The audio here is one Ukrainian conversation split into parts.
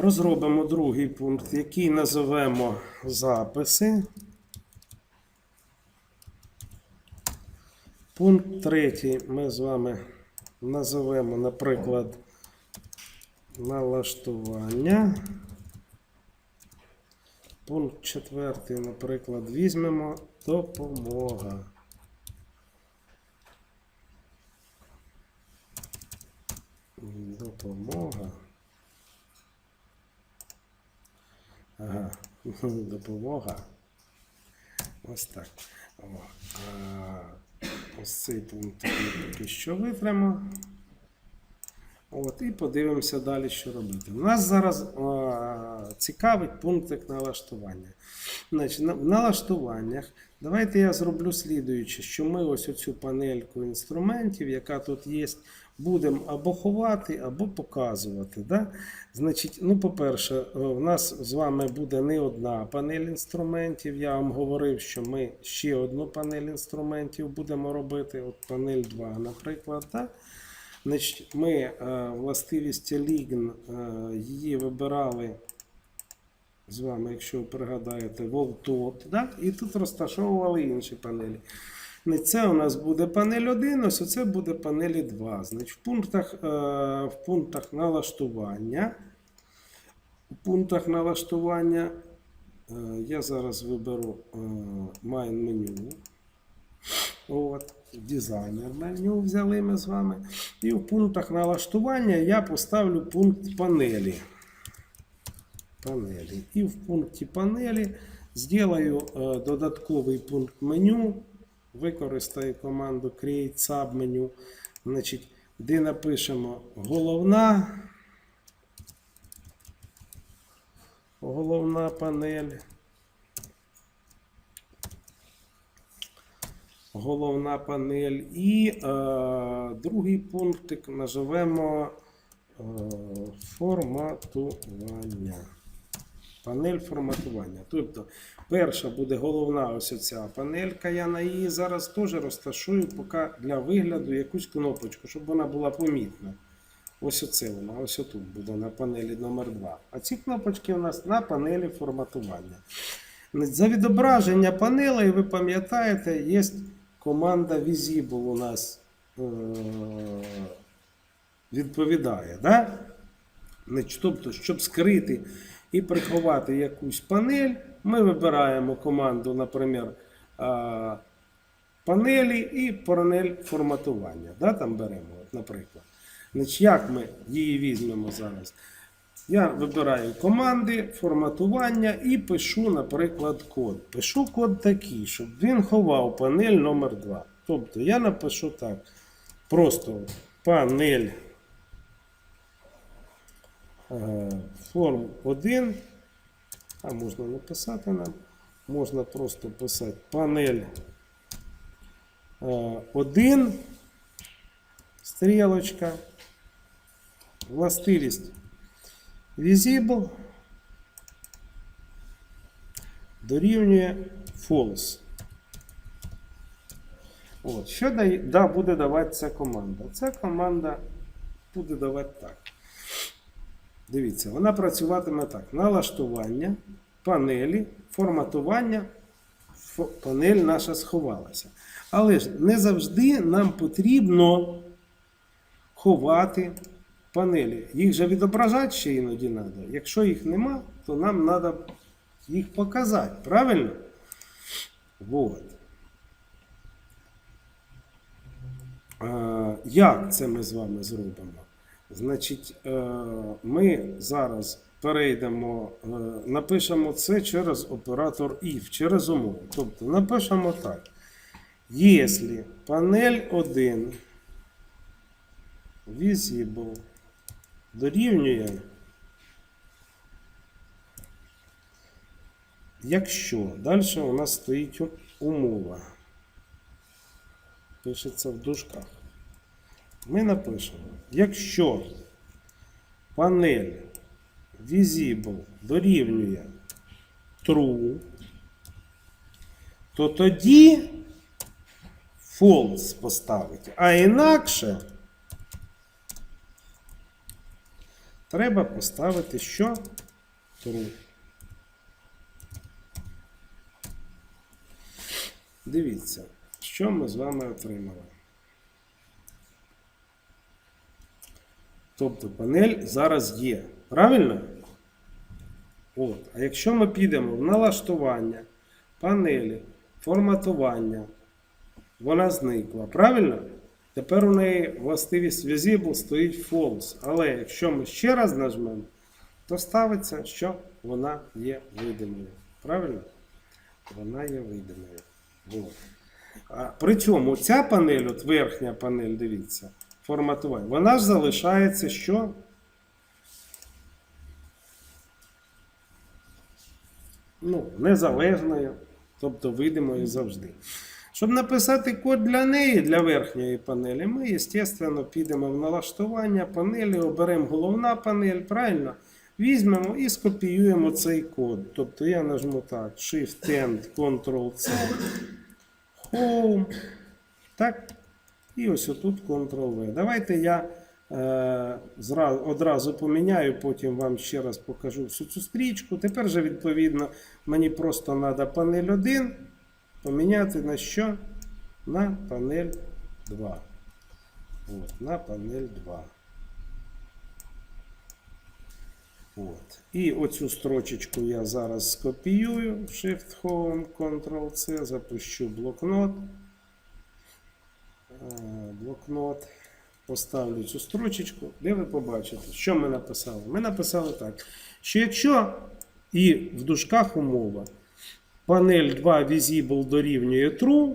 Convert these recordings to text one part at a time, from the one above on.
Розробимо другий пункт, який називемо записи. Пункт третій ми з вами називемо, наприклад, налаштування. Пункт четвертий, наприклад, візьмемо допомога. Допомога. Ага, допомога. Ось так. О, а, ось цей пункт поки що витримо. От, і подивимося далі, що робити. У нас зараз а, цікавить пунктик налаштування. Значить, на, в налаштуваннях давайте я зроблю слідуюче, що ми ось оцю панельку інструментів, яка тут є, будемо або ховати, або показувати. Да? Значить, ну, по-перше, е, в нас з вами буде не одна панель інструментів. Я вам говорив, що ми ще одну панель інструментів будемо робити. От панель 2, наприклад. Да? Значить, ми е, властивістю Lign е, її вибирали з вами, якщо ви пригадаєте, Волтот, да? і тут розташовували інші панелі. Значить, Це у нас буде панель 1, ось оце буде панелі 2. Значить, в пунктах, е, в пунктах налаштування. У пунктах налаштування е, я зараз виберу е, Main меню. От, дизайнер меню взяли ми з вами. І в пунктах налаштування я поставлю пункт панелі. Панелі. І в пункті панелі зроблю е, додатковий пункт меню. Використаю команду Create Submenu, значить, де напишемо головна. Головна панель. головна панель. І е, другий пунктик називемо е, форматування. Панель форматування. Тобто, перша буде головна ось ця панелька. Я на її зараз теж розташую поки для вигляду якусь кнопочку, щоб вона була помітна. Ось оце вона, ось тут буде на панелі номер 2 А ці кнопочки у нас на панелі форматування. За відображення панелей, ви пам'ятаєте, є команда Visible у нас е- відповідає. Да? Тобто, щоб скрити і приховати якусь панель, ми вибираємо команду, наприклад, панелі і панель форматування. Да? Там беремо, наприклад. Значить, як ми її візьмемо зараз? Я вибираю команди, форматування і пишу, наприклад, код. Пишу код такий, щоб він ховав панель номер 2 Тобто я напишу так. Просто панель форм 1. А можна написати нам. Можна просто писати панель 1. Стрілочка. Властивість visible дорівнює false. От, що да, буде давати ця команда? Ця команда буде давати так. Дивіться, вона працюватиме так. Налаштування, панелі, форматування. Фо- Панель наша сховалася. Але ж не завжди нам потрібно ховати панелі. Їх же відображати ще іноді треба. Якщо їх нема, то нам треба їх показати. Правильно? Вот. Як це ми з вами зробимо? Значить, е, ми зараз перейдемо, е, напишемо це через оператор if, через умову. Тобто напишемо так. Якщо панель 1 visible дорівнює, якщо далі у нас стоїть умова. Пишеться в дужках. Ми напишемо, якщо панель visible дорівнює true, то тоді false поставити. А інакше треба поставити що? True. Дивіться, що ми з вами отримали. Тобто панель зараз є. Правильно? От. А якщо ми підемо в налаштування панелі, форматування, вона зникла. Правильно? Тепер у неї властивість Visible стоїть false. Але якщо ми ще раз нажмемо, то ставиться, що вона є видимою. Правильно? Вона є видимою. От. А при цьому ця панель, от верхня панель, дивіться, форматування, вона ж залишається що? Ну, незалежною, тобто видимою завжди. Щоб написати код для неї, для верхньої панелі, ми, звісно, підемо в налаштування панелі, оберемо головна панель, правильно? Візьмемо і скопіюємо цей код. Тобто я нажму так: Shift-End, Ctrl-C, Home. Так. І ось отут Ctrl-V. Давайте я е, одразу поміняю, потім вам ще раз покажу всю цю стрічку. Тепер же, відповідно, мені просто треба панель 1 поміняти на що? На панель 2. От, на панель 2. От. І оцю строчечку я зараз скопіюю. Shift Home, Ctrl-C, запущу блокнот. Е, Блокнот. Поставлю цю строчечку, де ви побачите, що ми написали. Ми написали так, що якщо і в дужках умова панель 2 visible дорівнює true,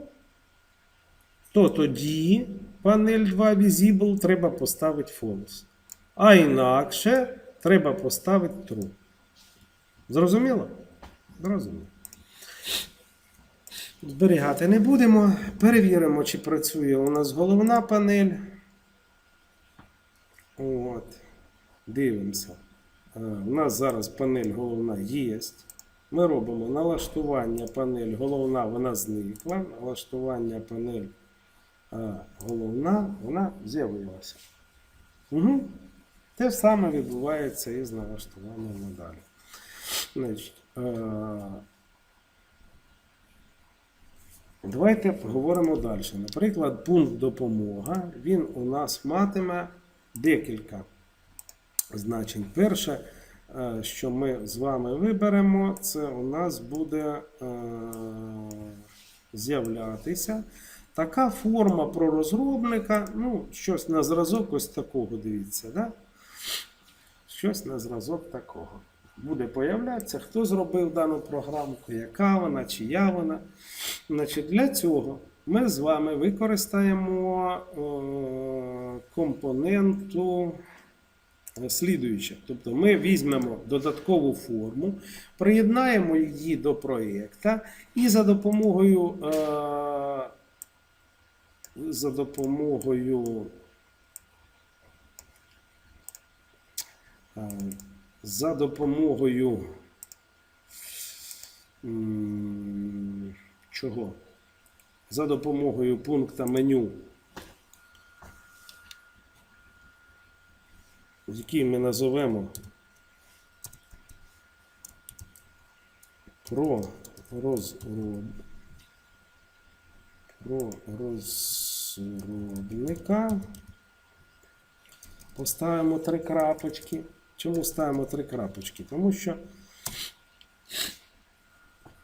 то тоді панель 2 visible треба поставити false. А інакше треба поставити true. Зрозуміло? Зрозуміло. Зберігати не будемо. Перевіримо, чи працює у нас головна панель. От. Дивимося. У нас зараз панель головна є. Ми робимо налаштування панель головна, вона зникла. Налаштування панель головна, вона з'явилася. Угу. Те саме відбувається і з налаштуванням надалі. Значить, Давайте поговоримо далі. Наприклад, пункт допомога. Він у нас матиме декілька значень. Перше, е, що ми з вами виберемо, це у нас буде е, з'являтися така форма про розробника. Ну, щось на зразок ось такого, дивіться. Да? Щось на зразок такого. Буде появлятися, хто зробив дану програмку, яка вона, чия вона. Значить, для цього ми з вами використаємо е, компоненту слідуюче. Тобто ми візьмемо додаткову форму, приєднаємо її до проєкта і за допомогою, е, за допомогою е, за допомогою чого? За допомогою пункта меню, який ми назовемо про розроб про розробника. Поставимо три крапочки. Чому ставимо три крапочки? Тому що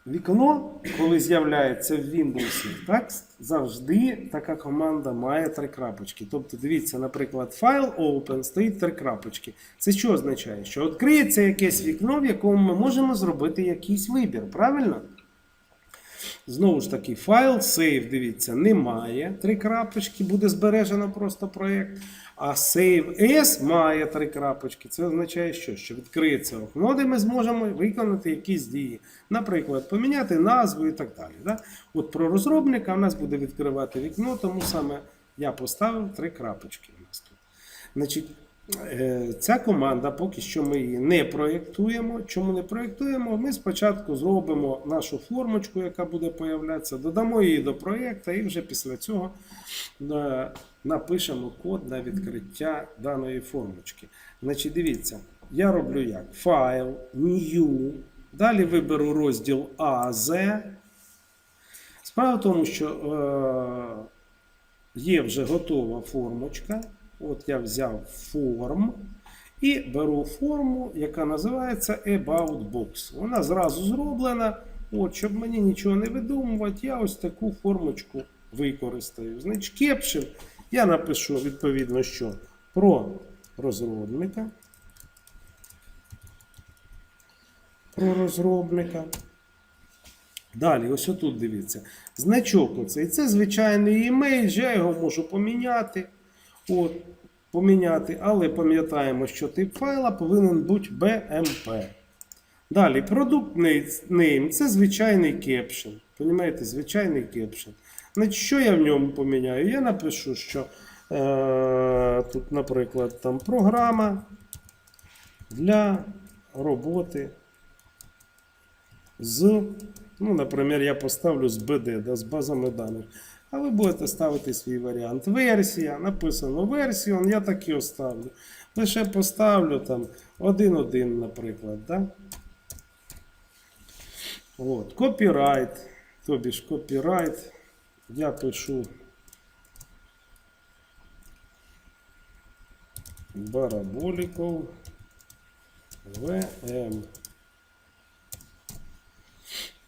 вікно, коли з'являється в Windows, так, завжди така команда має три крапочки. Тобто, дивіться, наприклад, файл open стоїть три крапочки. Це що означає? Що відкриється якесь вікно, в якому ми можемо зробити якийсь вибір. Правильно? Знову ж таки, файл save, дивіться, немає. Три крапочки, буде збережено просто проєкт. А save S має три крапочки. Це означає, що? Що відкриється окно, де ми зможемо виконати якісь дії. Наприклад, поміняти назву і так далі. Да? От про розробника у нас буде відкривати вікно, тому саме я поставив три крапочки. У нас тут. Значить, Ця команда, поки що ми її не проєктуємо. Чому не проєктуємо? Ми спочатку зробимо нашу формочку, яка буде появлятися, додамо її до проєкту і вже після цього е, напишемо код на відкриття даної формочки. Значить, дивіться, я роблю як? Файл, New. Далі виберу розділ AZ. Справа в тому, що е, є вже готова формочка. От я взяв форм і беру форму, яка називається About Box. Вона зразу зроблена. От, щоб мені нічого не видумувати, я ось таку формочку використаю. Значить, кепшин я напишу відповідно, що про розробника. Про розробника. Далі, ось отут дивіться. Значок оцей. Це звичайний імейл, я його можу поміняти. От, поміняти, але пам'ятаємо, що тип файла повинен бути BMP. Далі, продукт name це звичайний кепшн. Понімаєте, звичайний кепшн. Значить, що я в ньому поміняю? Я напишу, що е, тут, наприклад, там програма для роботи з, ну, наприклад, я поставлю з BD, да, з базами даних. А ви будете ставити свій варіант. Версія, написано версію, я так і оставлю. Лише поставлю там 1.1, наприклад. Да? От, Копірайт. Тобі ж копірайт. Я пишу Бараболіков ВМ.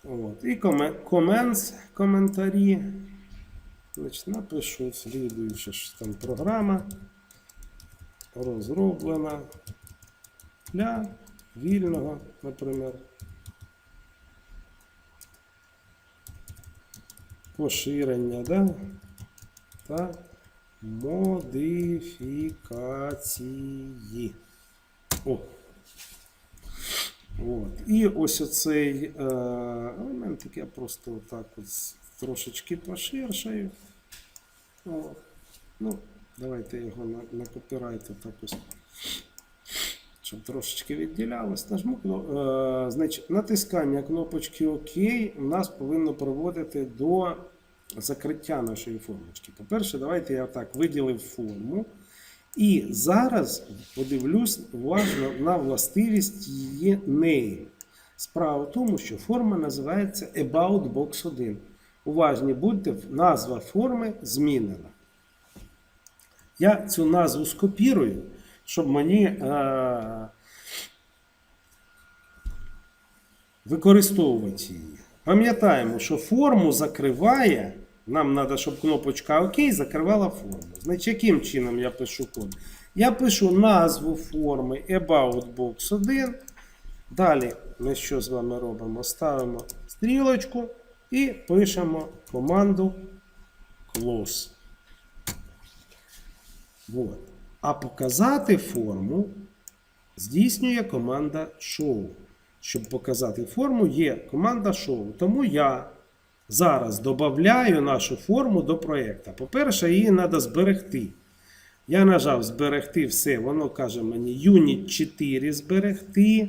От. І коменс, коментарі. Значить, напишу слідуюче, що там програма розроблена для вільного, наприклад, поширення да? та модифікації. О. От. І ось оцей е, елементик я просто отак от з- трошечки поширшаю. От. Ну, давайте його на, на копірайті так ось. Щоб трошечки відділялось. Нажму е, значить, натискання кнопочки ОК у нас повинно приводити до закриття нашої формочки. По-перше, давайте я так виділив форму. І зараз подивлюсь уважно на властивість її name. Справа в тому, що форма називається About Box 1. Уважні будьте, назва форми змінена. Я цю назву скопірую, щоб мені е- використовувати її. Пам'ятаємо, що форму закриває. Нам треба, щоб кнопочка ОК закривала форму. Значить, яким чином я пишу код? Я пишу назву форми About Box 1. Далі ми що з вами робимо? Ставимо стрілочку і пишемо команду close. Вот. А показати форму здійснює команда show. Щоб показати форму, є команда show. Тому я зараз додаю нашу форму до проєкту. По-перше, її треба зберегти. Я нажав зберегти все, воно каже мені Unit 4 зберегти.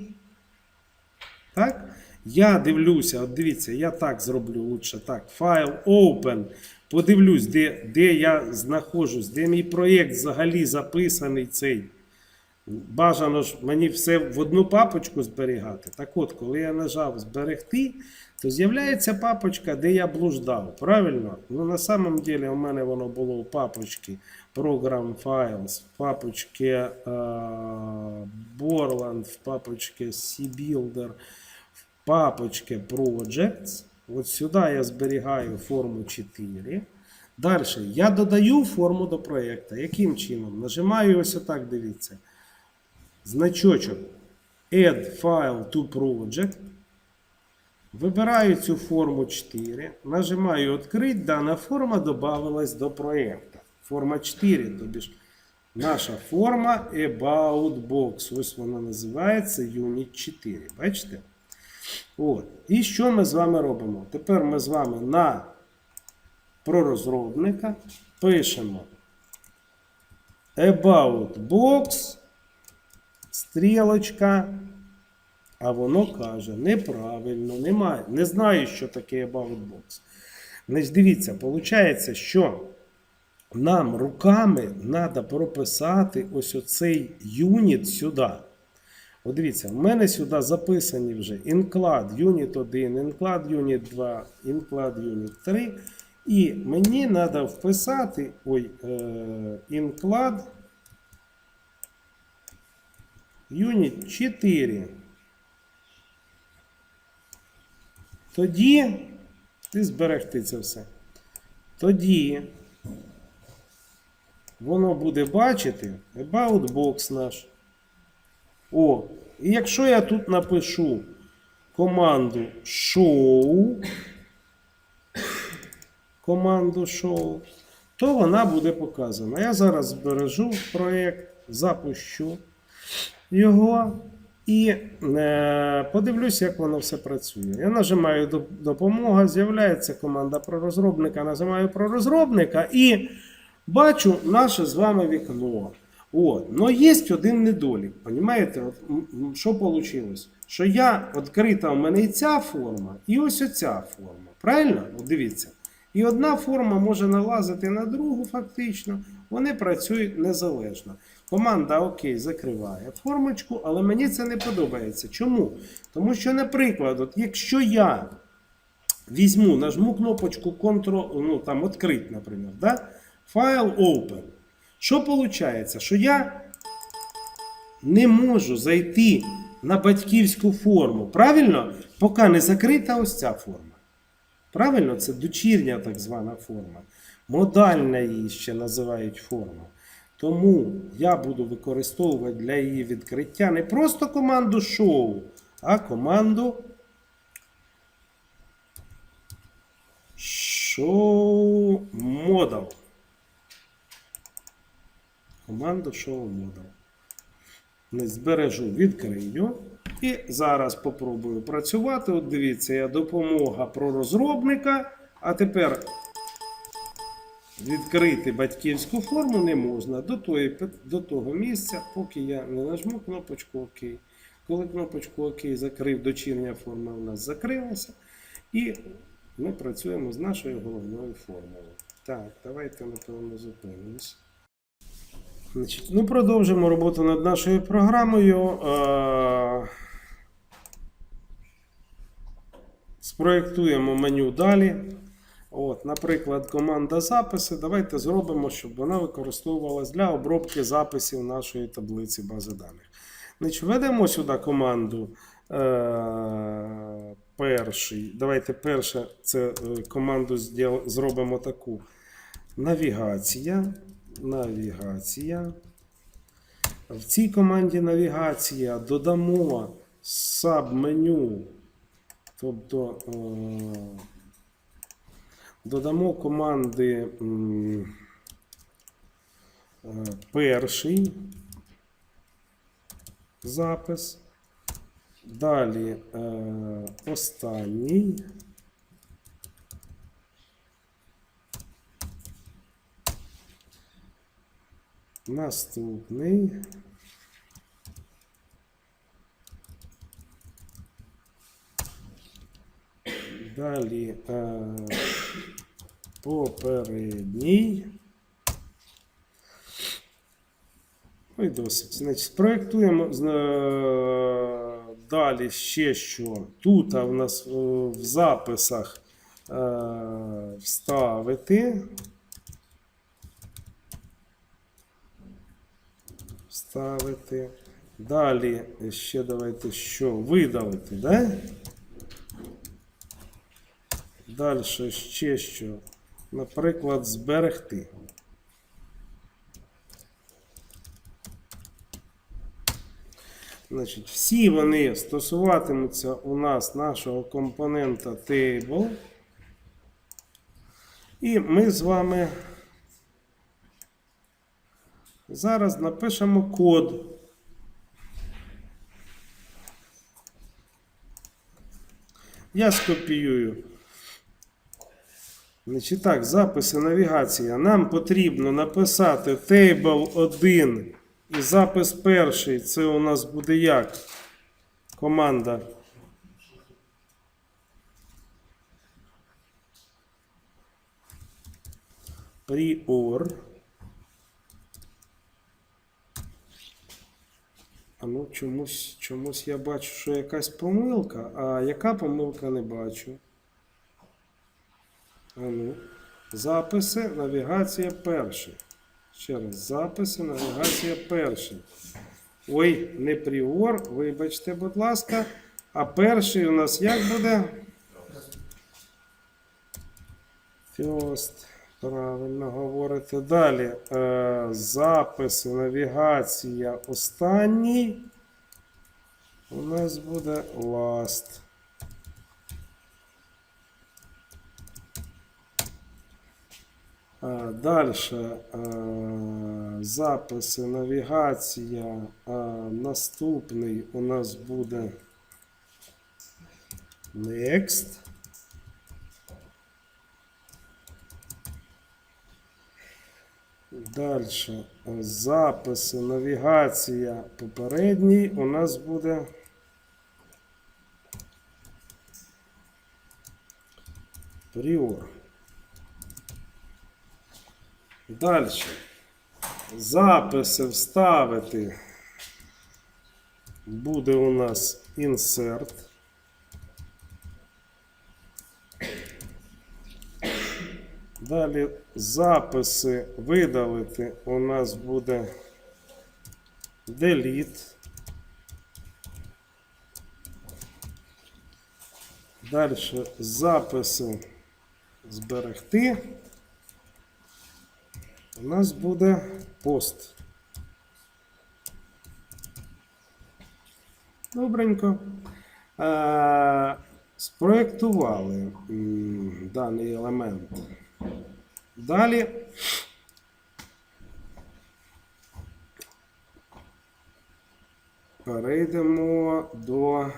Так? Я дивлюся, от дивіться, я так зроблю лучше. Так, файл open. Подивлюсь, де, де я знаходжусь, де мій проєкт взагалі записаний цей. Бажано ж мені все в одну папочку зберігати. Так от, коли я нажав зберегти, то з'являється папочка, де я блуждав. Правильно? Ну, на самом деле у мене воно було в папочці Program Files, в папочці е, Borland, в папочці CBuilder, в Projects. От сюди я зберігаю форму 4. Далі я додаю форму до проєкту. Яким чином? Нажимаю ось отак, дивіться. Значочок Add File to Project. Вибираю цю форму 4. Нажимаю Відкрити. Дана форма додавалась до проєкту. Форма 4, тобі ж наша форма About Box. Ось вона називається Unit 4. Бачите? От. І що ми з вами робимо? Тепер ми з вами на про розробника пишемо About Box стрілочка. А воно каже, неправильно, немає. Не знаю, що таке About Box. Значить, дивіться, виходить, що нам руками треба прописати ось оцей юніт сюди. От дивіться, в мене сюди записані вже інклад юніт 1, інклад юніт 2, інклад юніт 3. І мені треба вписати ой, е, інклад юніт 4. Тоді ти зберегти це все. Тоді воно буде бачити About Box наш. О, і якщо я тут напишу команду show, команду show, то вона буде показана. Я зараз збережу проєкт, запущу його і е, подивлюсь, як воно все працює. Я нажимаю допомога, з'являється команда про розробника, нажимаю про розробника і бачу наше з вами вікно. От. Но є один недолік. Понимаєте, От, що вийшло? Що я відкрита у мене і ця форма, і ось оця форма. Правильно? От дивіться. І одна форма може налазити на другу, фактично. Вони працюють незалежно. Команда ОК закриває формочку, але мені це не подобається. Чому? Тому що, наприклад, от якщо я візьму, нажму кнопочку Ctrl, ну там відкрить, наприклад, да? файл Open. Що виходить? Що я не можу зайти на батьківську форму. Правильно? Поки не закрита ось ця форма. Правильно, це дочірня так звана форма. Модальна її ще називають форма. Тому я буду використовувати для її відкриття не просто команду show, а команду show model. Команду. Не збережу, відкрию. І зараз попробую працювати. От дивіться, я допомога про розробника. А тепер відкрити батьківську форму не можна до, тої, до того місця, поки я не нажму кнопочку ОК. Коли кнопочку ОК закрив, дочірня форма у нас закрилася. І ми працюємо з нашою головною формулою. Так, давайте напевно зупинимось. Значить, ну, продовжимо роботу над нашою програмою. Спроєктуємо меню далі. От, наприклад, команда записи. Давайте зробимо, щоб вона використовувалась для обробки записів нашої таблиці бази даних. Значить, введемо сюди команду е, перший. Давайте перше це е, команду зробимо таку. Навігація. Навігація. В цій команді навігація додамо сабменю. Тобто е, додамо команди е, перший запис. Далі е, останній. Наступний. Далі е, попередній. Ну досить. Значить, спроектуємо з- е, далі ще що. Тут в нас е, в записах вставити. Вставити. Далі ще давайте що? Видалити, да? Далі ще що? Наприклад, зберегти. Значить, всі вони стосуватимуться у нас нашого компонента table. І ми з вами зараз напишемо код. Я скопіюю. Значить так, записи навігація. Нам потрібно написати table 1 І запис перший це у нас буде як? Команда. Prior. Ну чомусь, чомусь я бачу, що якась помилка, а яка помилка не бачу. А ну. Записи, навігація перший. Ще раз, записи, навігація перший. Ой, не пріор, вибачте, будь ласка. А перший у нас як буде? First. Правильно говорите. Далі. Е, записи, навігація останній. У нас буде last. Далі записи, навігація. Наступний у нас буде Next. Далі записи, навігація попередній у нас буде. Prior. Далі. Записи вставити буде у нас insert. Далі записи видалити у нас буде delete. Далі записи зберегти. У нас буде пост. Добренько. Е, спроєктували даний елемент. Далі. Перейдемо до